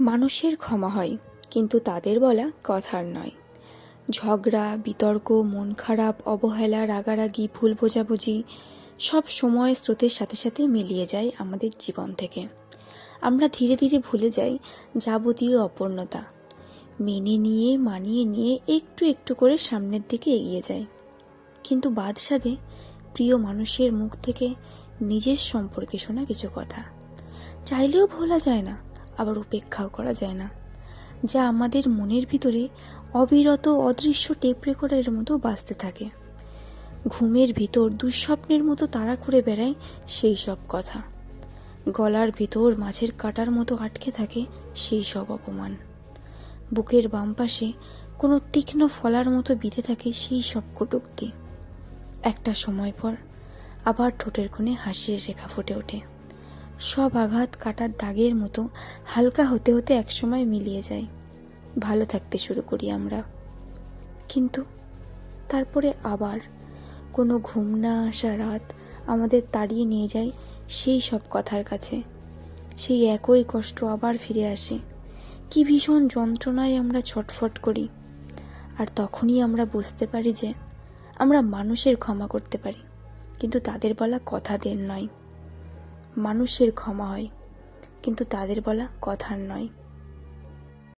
মানুষের ক্ষমা হয়, কিন্তু তাদের বলা কথার নয়। ঝগড়া, বিতর্ক, মন খারাপ, অবহেলা, রাগারাগি, ভুল বোঝাবুঝি সব সময় স্রোতের সাথে সাথে মিলিয়ে যায় আমাদের জীবন থেকে। আমরা ধীরে ধীরে ভুলে যাই যাবতীয় অপূর্ণতা। মেনে নিয়ে, মানিয়ে নিয়ে একটু একটু করে সামনের দিকে এগিয়ে যাই। কিন্তু বাদসাধে প্রিয় মানুষের মুখ থেকে নিজের সম্পর্কে শোনা কিছু কথা। চাইলেও ভোলা যায় না। আবার উপেক্ষাও করা যায় না। যা আমাদের মনের ভিতরে অবিরত অদৃশ্য টেপ রেকর্ডের মতো বাঁচতে থাকে। ঘুমের ভিতর দুঃস্বপ্নের মতো তাড়া করে বেড়ায় সেই সব কথা। গলার ভিতর মাছের কাটার মতো আটকে থাকে সেই সব অপমান। বুকের বাম পাশে কোনো তীক্ষ্ণ ফলার মতো বিঁধে থাকে সেই সব কটুক্তি। একটা সময় পর আবার ঠোঁটের কোণে হাসির রেখা ফুটে ওঠে। সব আঘাত কাটার দাগের মতো হালকা হতে হতে একসময় মিলিয়ে যায়। ভালো থাকতে শুরু করি আমরা। কিন্তু তারপরে আবার কোনো ঘুম না আসা রাত আমাদের তাড়িয়ে নিয়ে যায় সেই সব কথার কাছে। সেই একই কষ্ট আবার ফিরে আসে। কি ভীষণ যন্ত্রণায় আমরা ছটফট করি। আর তখনই আমরা বুঝতে পারি যে আমরা মানুষের ক্ষমা করতে পারি। কিন্তু তাদের বলা কথাদের নয়। মানুষের ক্ষমা হয়। কিন্তু তাদের বলা কথার নয়।